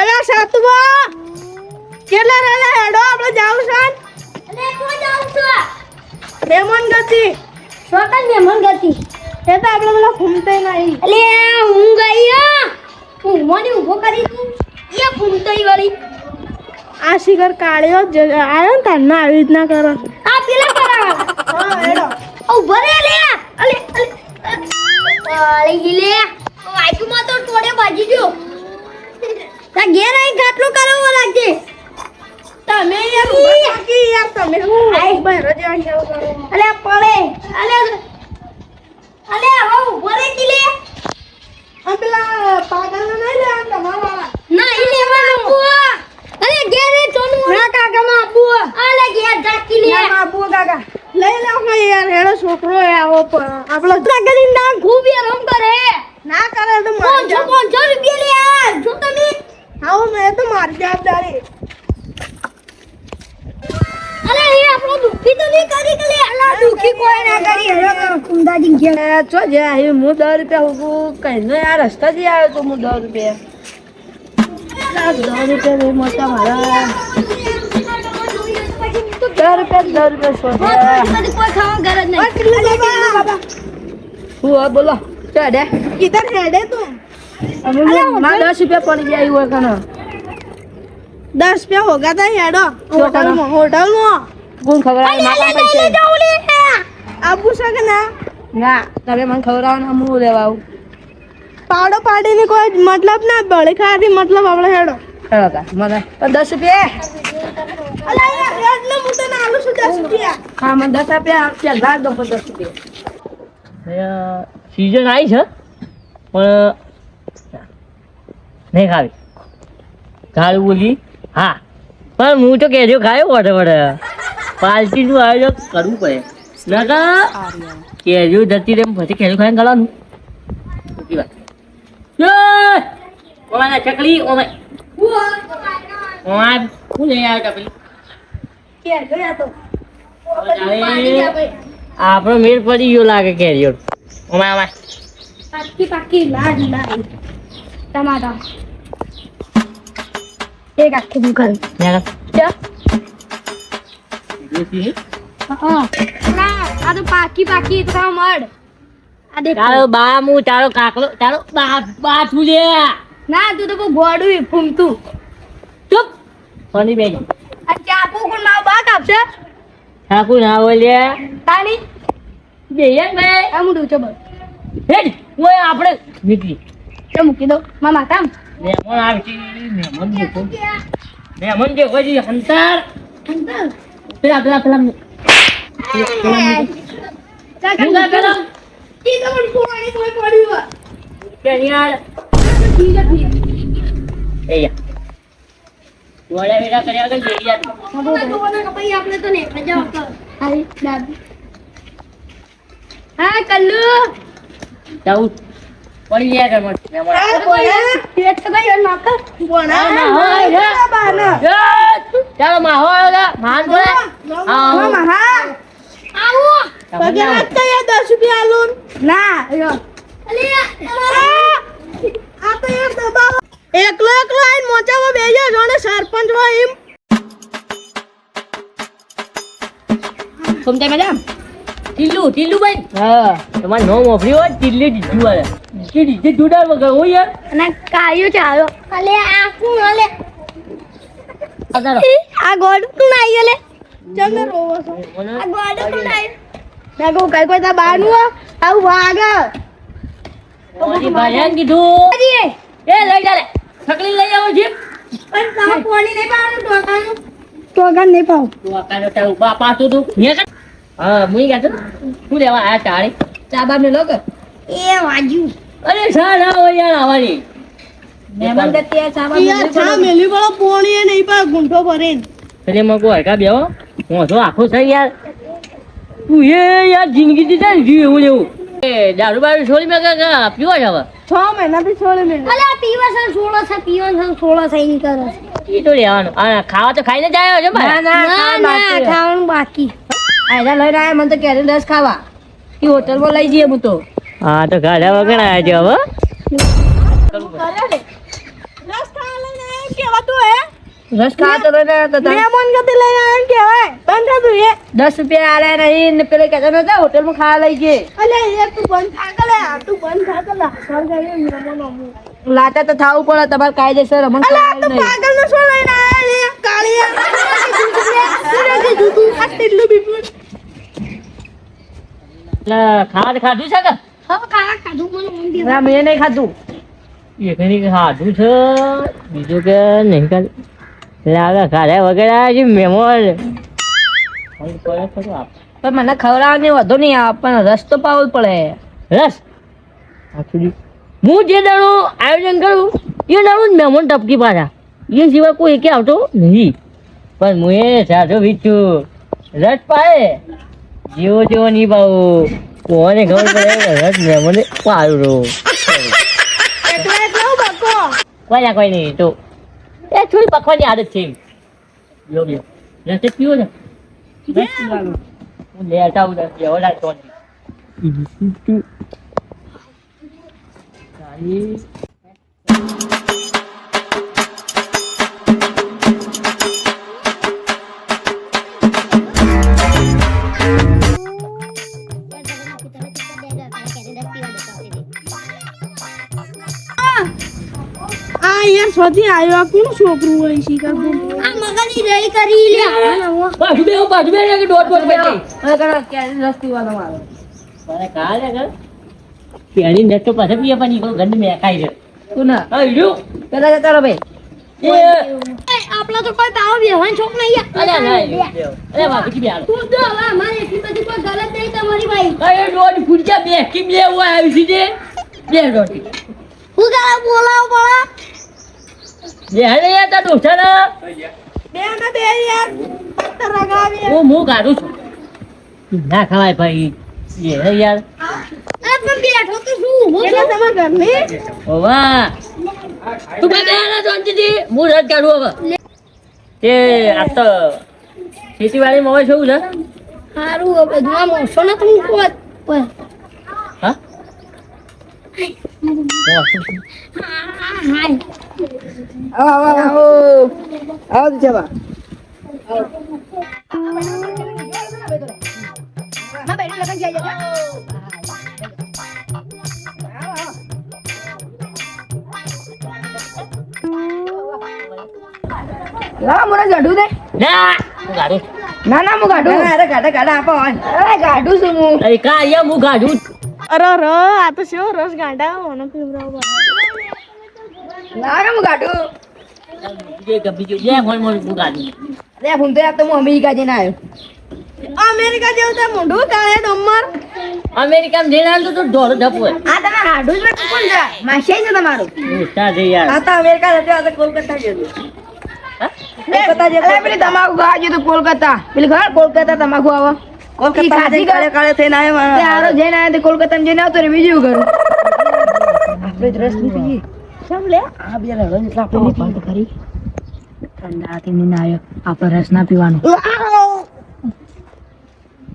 અલ્યા સાતુબા કેટલા રેલા હેડો? આપણે જાવું છે. અલે કોણ જાવું છું. મહેમાન ગતિ. છોકરા મહેમાન ગતિ? એ તો આપણે પેલા ઘૂમતે નહીં. અલે હું ગઈ આ હું મોની ઊભો કરી તું એ ફૂમતઈ વાળી. આ શિખર કાળ્યો જ આવ્યો ને તારના આવી રીતના કરો આ પેલા કરાવ. હા હેડો. ઓ ભરે લે અલે અલે અલે ઈ લે થાકી યાર તમે હું આય. બહાર જ આવી જાવ અલે પડે અલે અલે હવે ઊભો રે કી લે આ પેલા પાગલ નહીં લે આ તમારા વાળા ના ઈ લેવાનું. અલે ઘેર ચોનું ના કાકા માં આપુ અલે ઘેર જાકી લે ના બાબુ કાકા. લઈ લે આપણે યાર હેડો છોકરો આવો આપણો પ્રગતિ ના ખૂબ યાર હમ કરે. ના કરે તો મારી પાંચસો જવાબ- પાંચસો રૂપિયા લે યાર? જો તમે. આવો મેં તો મારી જવાબદારી અલે એ તો નહીં કરી કે લે અલા દુખી કોઈ ના કરી. હેરો કુંદાજી એ ચો જે અહીં હું દસ રૂપિયા હું કઈ નહીં આ રસ્તાથી આવ્યો તો હું દસ રૂપિયા. આ દસ રૂપિયા બહુ મોટા મારા. દસ રૂપિયા દસ રૂપિયા શોધ્યા. કોઈ ખાવા ગરજ નહીં. શું બોલો ચાડે. કિધર હેડે તું. મારા દસ રૂપિયા પડી કનો દસ રૂપિયા હોગા તા હેડો. હોટલમાં હોટલમાં. કોણ ખબર આવે મારા પૈસા. આબુ છે કે ના? ના તમે મને ખવડાવવાના હું લેવા આવું. પાડો પાડીને કોઈ મતલબ ના બળી ખાવાથી મતલબ આપણે હેડો. હેડો કા મને પણ દસ રૂપિયા. હું તને આલું દસ રૂપિયા? હા મને દસ રૂપિયા આપશે લાગ દો દસ રૂપિયા. સિઝન આવી છે પણ નહીં ખાવી. ખાવી બોલી હા પણ હું તો કહેજો ખાયો વડે વડે. પાર્ટીનું આયોજન કરવું પડે. નકા કેરીઓ જતી રહે પછી કેરીઓ ખાઈને ગળાનું ખોટી વાત. ઓમાના ચકલી ઓમે. ઓમા શું લઈ આવ્યો ચકલી? આપણો મેળ પડી ગયો લાગે કેરીઓ. ઓમા ઓમા પાકી પાકી લાજ લાજ ટમાટા. એક આખી દુકાન ચા? હા? ના આ તો પાકી પાકી તો મળ. તારો બા હું તારો કાકલો તારો બા બા છું. લે ના તું તો બહુ ગોડું ફૂમતું. ચૂપ. ફોની બેન. આ ચાપુ કોણ મારો બા કાપશે ઠાકુર ના હોય લે. તાની? જઈએ ભાઈ. આ મુડું છે બસ. હેડ ઓય આપણે તો મૂકી દો મા કામ મહેમાન આવશે. મહેમાન દેખો. મહેમાન દેખો જી હંતાર પેલા પેલા પેલા પેલા પેલા ઈ તો પણ પોણી કોઈ પડ્યું છે ઠીક એ યા. વડા વેડા કર્યા વગર જઈ યાર આપણે તો ને મજા આવતો હા કલ્લુ. જાઉં. પડી ગયા ઘરમાં પેટ તો ભાઈ નાખો ચાલો માહોલ માન બોલે હા આવો. તમને આવો. દસ રૂપિયા આલું? ના. આ તો યાર દબાવો. એકલો એકલો આઈને મોચામાં બેહ્યો છો સરપંચ હોય એમ. સમજાય મેડમ ટીલ્લુ ટીલ્લુ ભાઈ હા તમારે હોય ટીલ્લી વાળે. જોડાર વગર હોય યાર. અને કાયો ચાલો. અલે આખું કોણ અલે? આ ગોડ કોણ આયો લે. ચમે રોવો છો. આ ગોડ કોણ આયો મેં કહું કઈ કોઈ તા બાનું આવું વાગ ઓજી ભાઈયાને કીધું અરે એ લઈ જા લે. છકલી લઈ આવો જીપ. પણ તમે પોણી નહીં પાવાનું ટોકાનું. નહીં પાવ તું આ કાનો તારું તું હા મુઈ ગયા તું શું લેવા આયા તાળી ચાબા મેલો કે? એ વાજ્યું. અરે સા ના હોય યાર આવવાની મહેમાન ગતિ આ ચાબા યાર છા મેલી વાળો પોણી નહીં પાવ ગુંઠો ભરીને. એટલે મગો હરકા બેહો હું. તો આખો છે યાર. તું એ યાર જિંદગી જીતા ને જીવ એવું લેવું દારૂ બારૂ છોડી મેં કાકા પીવો છે હવે? છ મહિનાથી છોડી મેલી અલે પીવા છે સોળો છે પીવા છે સોળો છે ઈ કરે છે. એ તો લેવાનું. આ ખાવા તો ખાઈને જ આવ્યો છે ભાઈ? ના ના ખાવાનું બાકી આયલા લઈને આયા મને તો કેરી રસ ખાવા. એ હોટલમાં લઈ જઈએ હું તો. હા તો ગાડા વગર આવ્યા છે હવે? રસ ખાવા લઈને હે? તો મહેમાન ગતિ લઈને આયા એમ બંધ થતું એ દસ રૂપિયા આલ્યા નહીં ને પેલે કહેતા નતા હોટલમાં ખાવા લઈ ગયે. અલે યાર તું બંધ થા કલે તું બંધ થા કલે સરકારી મહેમાનો અમુક તો થાવું પડે તમારે કાયદેસર અમને અલે તો. પાગલ નો શું લઈને કાળિયા ખાધું છે કે? મને મેં નહીં ખાધું. એકની સાધું છે. બીજું કે નહીં ખાધું લાગે ખાધા વગર છે આપ. પણ મને ખવડાવવાની વધુ નહીં આવે પણ રસ તો પાવો જ પડે. રસ? હું જે દાડું આયોજન કરું એ દાડું મેમોન ટપકી પાછા. એ સિવાય કોઈ એકે આવતો નહીં. પણ હું એ સાચો વીચું રસ પાડે જેવો જેવો નહીં પાવું. કોને ખબર પડે રસ મેમોને પાડું રહો એટલે એટલે હું બકો કોઈ ના કોઈ નહીં તો એ થોડી પકવાની આદત છે એમ. લો લો રસ જ પીવો ને હું લેતા આવું રસ લેવો લાગતો નથી આ આવ્યો કોણ છોકરું હોય શીખર આ મગની રેડી કરી લે. પાછું બે પાછું બે કે દોઢ દોઢ પછી હવે કરો ક્યારે રસ પીવાનો આવે. મારે કાલે કર. પેલી નેટ તો પાછે પીએ પણ ઈ ગંદ મે ખાઈ છે. તું ના હા વિડિયો પેલા જતા રહો ભાઈ. એ. આપણા તો કોઈ પાવો બેહવાન છોક નહીં અરે ના ઈડું. અરે બાપજી બે હાલો તું તો હવે અમારે એટલી બધી કોઈ ગલત નહીં તમારી ભાઈ. અરે દોઢ ફૂટજા બે કી બે હોય આવી છે બે દોઢ. હું તારા બોલાવ પડે બે હાલે યાર તા ડોસાના? બે ને બે યાર. પત્તર રગાવી હું હું કાઢું છું. ના ખવાય ભાઈ. એ હે યાર. અરે પણ બેઠો તો શું? ઊભો એટલે તમારા ઘરની? ઓવા તું બે બે ના શાંતિથી હું રદ કાઢું હવે. તે આ તો ખેતીવાડીમાં હોય શું છે? સારું હવે બધું આ મોસો ને તમે કોત પણ હા હાય આવો આવો આવો આવો તું જવા માં બેઠો લગન જઈ જજો લા મને ગાઢું દે ના હું કાઢું ના ના હું ગાઢું અરે ગાઢા ગાઢા આપો અરે ગાઢું છું હું અરે કા અહીંયા હું કાઢું અરે ર આ તો શું રસ ગાંડા મને પીવડાવો ના રે હું જે બીજું જો જે મોય મોય ગાડી કાઢું અરે તો આ તો હું અમેરિકા જઈને આવ્યો અમેરિકા જેવું તો મોઢું કાળે ડમર. અમેરિકા જઈને આવ્યો તો ઢોર ઢપ હોય. આ તમે હાડું જ કોણ જા માશે છે તમારું? ઉઠતા છે યાર. આ તો અમેરિકા જતો આ તો કોલકાતા જતો કોલકાતા જતો પેલી તમાકુ ખાવા જતો કોલકાતા. પેલી ઘર કોલકાતા તમાકુ આવો. કોલકાતા કાળે કાળે થઈને આવ્યો હારો જઈને આવ્યો તે કોલકાતા જઈને આવતો રે બીજું કરું આપણે જ રસ નહીં પીએ કેમ લે. આ બે રડો આપણે નહીં પીએ ઠંડાથી નહીં આવ્યો. આપણે રસ ના પીવાનો.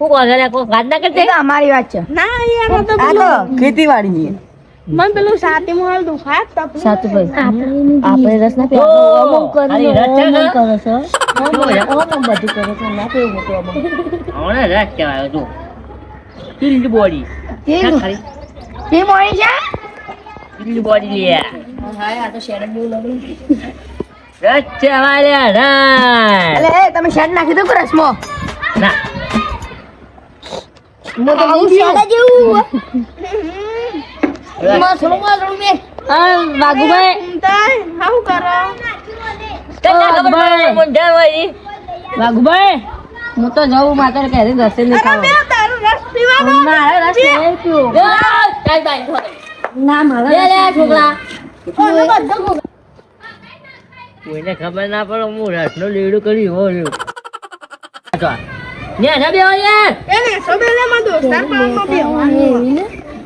હું કહો છો કોઈ વાત ના કરતે અમારી વાત છે. ના યાર તો ખેતીવાડી છે. મને પેલું સાતે મોહલ દુખાય તપલી સાચું ભાઈ. આપણે રસના પે ઓ, પીએ ખાલી રસ છે. ને? કરો છો. ઓમ બધું કરો છો. ના પીવું મોટું અમમ રસ કહેવાય જો. Chilled body. ખાલી? કેમ હોય છે? ચીલ્ડ બોડી લે. હા આ તો શેર જેવું લાગે. રસ કહેવાય લે રસ. એટલે તમે શેરડ નાખી દો કે ના. જેવું રસ. મસળું મસળું હા વાઘુભાઈ. કરો? વાઘુભાઈ. હું તો જવું માત્ર કહે દર્શન નહીં રસ પીવો. ના મારે છોકરા કોઈને ખબર ના પડે હું રસનો લીડું કરી એવો રહ્યો.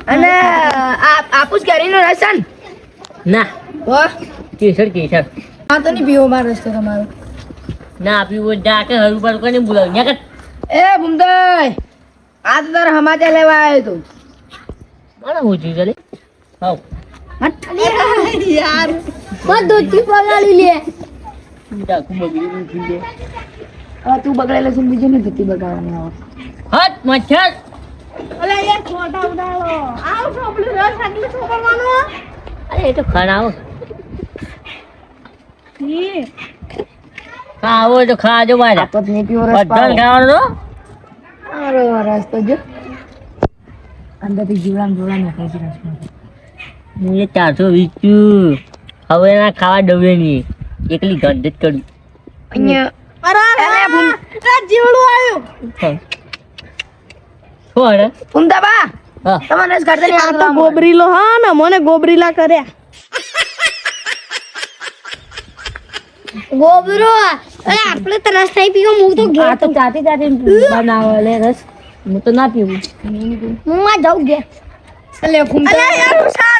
અને આ આપુસ કેરીનો રસ છે ના? વાહ કેસર કેસર આ તો નહીં પીવો મારો રસ્તો તમારો. ના પીવું જા કે હરું પર કોને બોલાવ? ન્યા કર. એ ભૂમદાઈ આ તો તારા સમાચાર લેવા આવ્યો તું. મને હું થયું છે લે? હાવ. યાર. બસ ધોતી પગાડી લે. આખું બગડી. હવે તું બગડેલો છે ને બીજું ધોતી બગાડવાની આવે. હટ મચ્છર. અલે ઉડાડો. આવ છોપલું રસ આટલું છોકરવાનો અરે એ તો ખાનાવો ખાવો તો ખાજો બાજા તો નહીં પીવો રસ બધાને ખાવાનો અરે રસ તો જો. અંદરથી જીવડામ જોડા નાખાય છે રસમાં. હું એ ચારસો વીચ્યું હવે ના ખાવા ડવે નહીં. એકલી ગંધ જ કરું. અહીંયા. અરે જીવડું આવ્યું હા? તમારે આ તો ગોબરીલો હા ને મને ગોબરીલા કર્યા. ગોબરો અરે આપણે તો રસ નહીં પીવો હું તો ઘેર આ તો બનાવે લે રસ. હું તો ના પીવું. હું માં જાઉં ઘેર. ફૂમતા. અલે યાર આ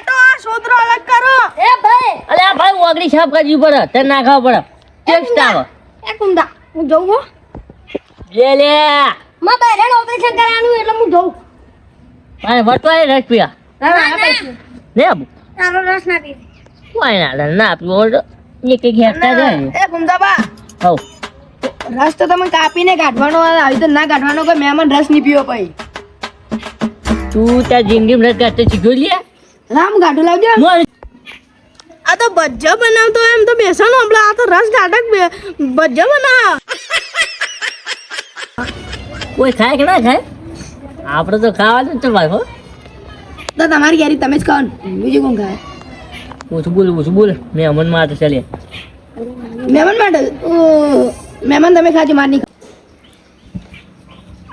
અલગ કરો? એ ભાઈ. અલે આ ભાઈ ઓગળી સાફ કરવી પડે તે ના ખાવા પડે ટેસ્ટ આવે એ કુંદા હું જઉં હો. લે લે. માં બહેરણ ઓપરેશન કરાવવાનું એટલે હું જઉં મારે વર્તવાય રસ પીવા. ના ના લે આબુ. તારો રસ ના પી કોઈ ના લે ના પીવો તો એક એક હેઠતા જાય. એ ફૂમતાબા હવ. રસ તો તમે કાપીને કાઢવાનો આવી તો ના કાઢવાનો કોઈ મહેમાન રસ નહીં પીવો પછી તું ત્યાં જિંદગી રસ કાઢતે શીખ્યો લે. રામ કાઢું લાવજો. આ તો ભજ્જા બનાવતો એમ તો બેસાનો હમણાં આ તો રસ ગાઢક ભજ્જા બનાવ. કોઈ ખાય કે ના ખાય? આપણે તો ખાવાનું જ છે ભાઈ હો. તો તમારી યારી તમે જ ખાઓ બીજું કોણ ખાય? ઓછું બોલ ઓછું બોલ. મહેમાન માટે તો ચાલે મહેમાન માટે? મહેમાન તમે ખાજો માર નહીં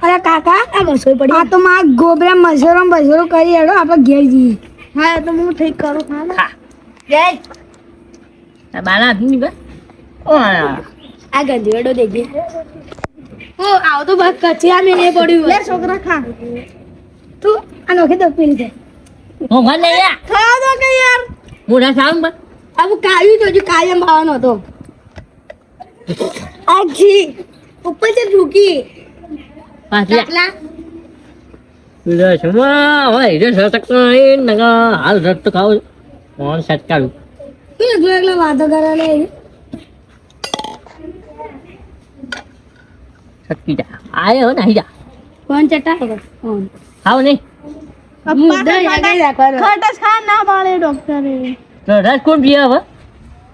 અરે કાકા આ રસોઈ પડી. આ તો માં ગોબરા મસરો મસરો કરી હેડો આપણે ઘેર જઈએ. હા તો હું ઠીક કરું. હા ને. જય. આ બાના હાથની બા ઓ આ. આ ગંધેડો દેખી ઓ આવ તો બસ કચરા મેં નહીં પડ્યું લે છોકરા ખા. તું આ નોખી તો પીલી છે હું ઘર લઈ યા ખાવા દો કે યાર? હું સામ બા આવું કાયું જોજો કાયમ ભાવનો હતો. આ ઘી. ઉપર છે ઢૂકી. પાછ લે કાકલા રસમાં હવે રસ સટક નહીં નગા હાલ રસ તો ખાવ કોણ સટકાડું તું એકલો એકલો વાતો કરે ને સટકી જા. આયો ને આઈ જા. કોણ ચટા કોણ ખાવ નહીં ખટસ ખા ના પાડે ડોક્ટરે તો રસ કોણ પીએ હવે?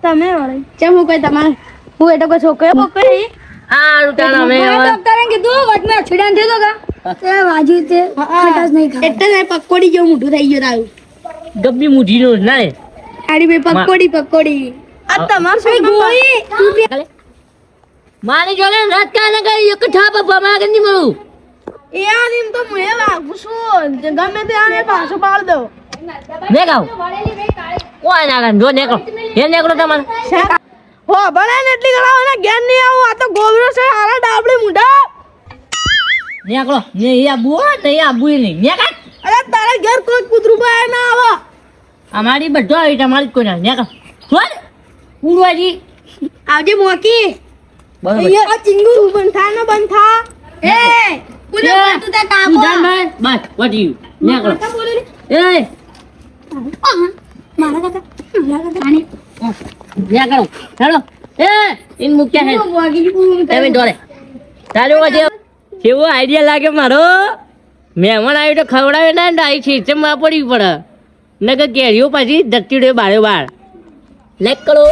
તમે વળી. ચમ હું કોઈ તમારે હું એટલે કોઈ છોકરો બોકરી હારું તાણ અમે ડોક્ટરે કીધું વચમાં એક્સિડન્ટ થયો કા તે વાજુ તે ખટાશ નહીં ખાવા એટલે પકોડી જેવું મોઢું થઈ ગયું તારું. ગબ્બી મુઠી નું ના આડી પકોડી પકોડી. આ તમાર શું ગોળી મારી જોડે રસ કા ને કઈ એક છાપ કે નહીં મળું. એ આદિમ તો હું એ લાગુ છું ગમે તે આને પાછું પાડ દો દેખાવ કોઈ ના ગામ જો નેકળો. એ નેકળો તમારે. હો ભલે ને એટલી ગળાઓ ને ઘેર નહીં આવું આ તો ગોબરો છે હારા ડાબડી મુઢા. નેકળો. ને એ આબુ હો ને એ આબુ નહીં. નેકળ. અરે તારા ઘેર કોઈ કૂતરું બાય ના આવે. અમારી બધો આવી તમારી કોઈ ના. નેકળ. છોડ ઉડવાજી આવજે મોકી. આ ચિંગુ બંધ થા ને બંધ થા એ કુને એ, તું કાપો જાન ભાઈ બસ વટી નેકળો કાકા બોલે એ. મારા કાકા મારા કાકા. આને નેકળો હેલો. એ ઇન મુક્યા હે. તમે દોડે. ચાલો પછી કેવો આઈડિયા લાગે મારો? મહેમાન આવ્યો તો ખવડાવે ના ને આવી છે માં પડવી પડે. નકર કેરીઓ પછી ધરતી બારે બાર. લેક કરો.